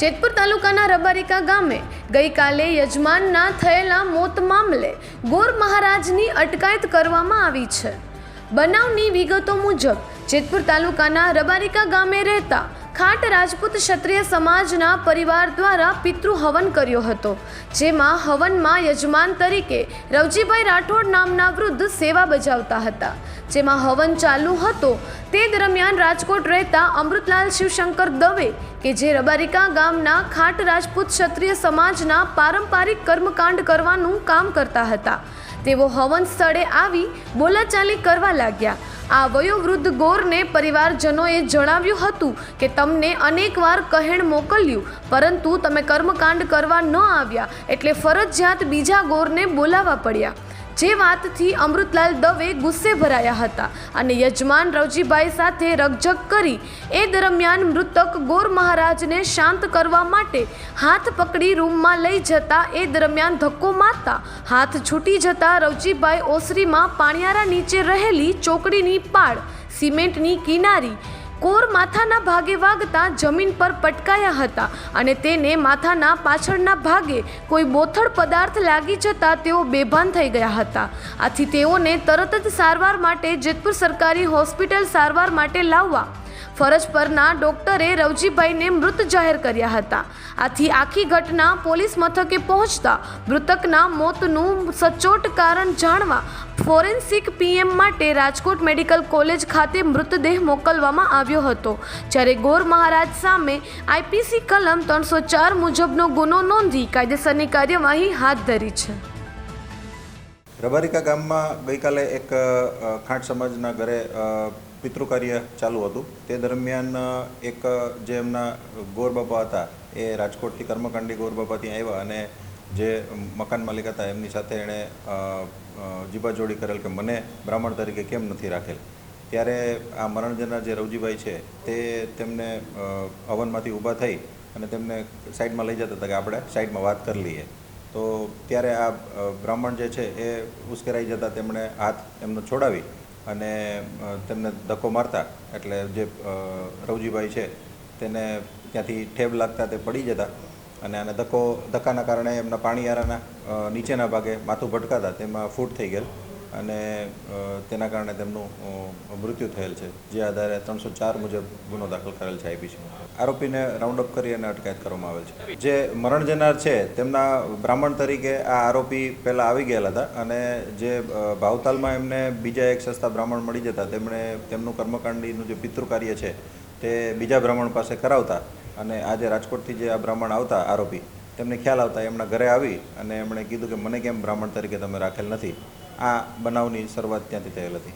જેતપુર તાલુકાના રબારિકા ગામે ગઈકાલે યજમાનના થયેલા મોત મામલે ગોર મહારાજની અટકાયત કરવામાં આવી છે. બનાવની વિગતો મુજબ, જેતપુર તાલુકાના રબારિકા ગામે રહેતા ખાટ રાજપૂત ક્ષત્રિય સમાજના પરિવાર દ્વારા પિતૃ હવન કર્યો હતો, જેમાં હવનમાં યજમાન તરીકે રવજીભાઈ રાઠોડ નામના વૃદ્ધ સેવા બજાવતા હતા. જેમાં હવન ચાલુ હતો તે દરમિયાન રાજકોટ રહેતા અમૃતલાલ શિવશંકર દવે કે જે રબારિકા ગામના ખાટ રાજપૂત ક્ષત્રિય સમાજના પારંપરિક કર્મકાંડ કરવાનું કામ કરતા હતા. તેઓ હવન સ્થળે આવી બોલાચાલી કરવા લાગ્યા. આ વયોવૃદ્ધ ગોરને પરિવારજનોએ જણાવ્યું હતું કે, તમને અનેકવાર કહેણ મોકલ્યું, પરંતુ તમે કર્મકાંડ કરવા ન આવ્યા, એટલે ફરજિયાત બીજા ગોરને બોલાવવા પડ્યા. જે વાતથી અમૃતલાલ દવે ગુસ્સે ભરાયા હતા અને યજમાન રવજીભાઈ સાથે રગઝગ કરી એ દરમિયાન મૃતક ગોર મહારાજને શાંત કરવા માટે હાથ પકડી રૂમમાં લઈ જતા એ દરમિયાન ધક્કો મારતા હાથ છૂટી જતા રવજીભાઈ ઓસરીમાં પાણિયારા નીચે રહેલી ચોકડીની પાડ સિમેન્ટની કિનારી કોર માથાના ભાગે વાગતા જમીન પર પટકાયા હતા અને તેને માથાના પાછળના ભાગે કોઈ બોથડ પદાર્થ લાગી જતા તેઓ બેભાન થઈ ગયા હતા. આથી તેઓને તરત જ સારવાર માટે જેતપુર સરકારી હોસ્પિટલ સારવાર માટે લાવવા ફરજ પરના ડોક્ટરે રવજીભાઈને મૃત જાહેર કર્યા હતા. આથી આખી ઘટના પોલીસ મથકે પહોંચતા મૃતકના મોતનું સચોટ કારણ જાણવા ફોરેન્સિક પીએમ માટે રાજકોટ મેડિકલ કોલેજ ખાતે મૃતદેહ મોકલવામાં આવ્યો હતો. જ્યારે ગોર મહારાજ સામે આઈપીસી કલમ ત્રણસો ચાર મુજબનો ગુનો નોંધી કાયદેસરની કાર્યવાહી હાથ ધરી છે. રબારિકા ગામમાં ગઈકાલે એક ખાંટ સમાજના ઘરે પિતૃ કાર્ય ચાલુ હતું. તે દરમિયાન એક જે એમના ગોરબાપા હતા, એ રાજકોટથી કર્મકાંડી ગોર ત્યાં આવ્યા અને જે મકાન માલિક હતા, એમની સાથે એણે જીબાજોડી કરેલ કે મને બ્રાહ્મણ તરીકે કેમ નથી રાખેલ? ત્યારે આ મરણજના જે રવજીભાઈ છે, તે તેમને હવનમાંથી ઊભા થઈ અને તેમને સાઈડમાં લઈ જતા હતા કે આપણે સાઈડમાં વાત કરી લઈએ. તો ત્યારે આ બ્રાહ્મણ જે છે, એ ઉશ્કેરાઈ જતા તેમણે હાથ એમનો છોડાવી અને તેમને ધક્કો મારતા એટલે જે રવજીભાઈ છે તેને ત્યાંથી ઠેબ લાગતા તે પડી જતા અને આને ધક્કો, ધક્કાના કારણે એમના પાણીયારાના નીચેના ભાગે માથું ભટકાતા તેમાં ફૂટ થઈ ગયેલ. અને તેના કારણે તેમનું મૃત્યુ થયેલ છે. જે આધારે ત્રણસો ચાર મુજબ ગુનો દાખલ કરેલ છે આઈપીસી આરોપીને રાઉન્ડ અપ કરી અને અટકાયત કરવામાં આવેલ છે. જે મરણ જનાર છે, તેમના બ્રાહ્મણ તરીકે આ આરોપી પહેલાં આવી ગયેલા હતા અને જે ભાવતાલમાં એમને બીજા એક સસ્તા બ્રાહ્મણ મળી જતા, તેમણે તેમનું કર્મકાંડીનું જે પિતૃ કાર્ય છે, તે બીજા બ્રાહ્મણ પાસે કરાવતા અને આજે રાજકોટથી જે આ બ્રાહ્મણ આવતા આરોપી, તેમને ખ્યાલ આવતા એમના ઘરે આવી અને એમણે કીધું કે, મને કેમ બ્રાહ્મણ તરીકે તમે રાખેલ નથી? આ બનાવની શરૂઆત ત્યાંથી થયેલ હતી.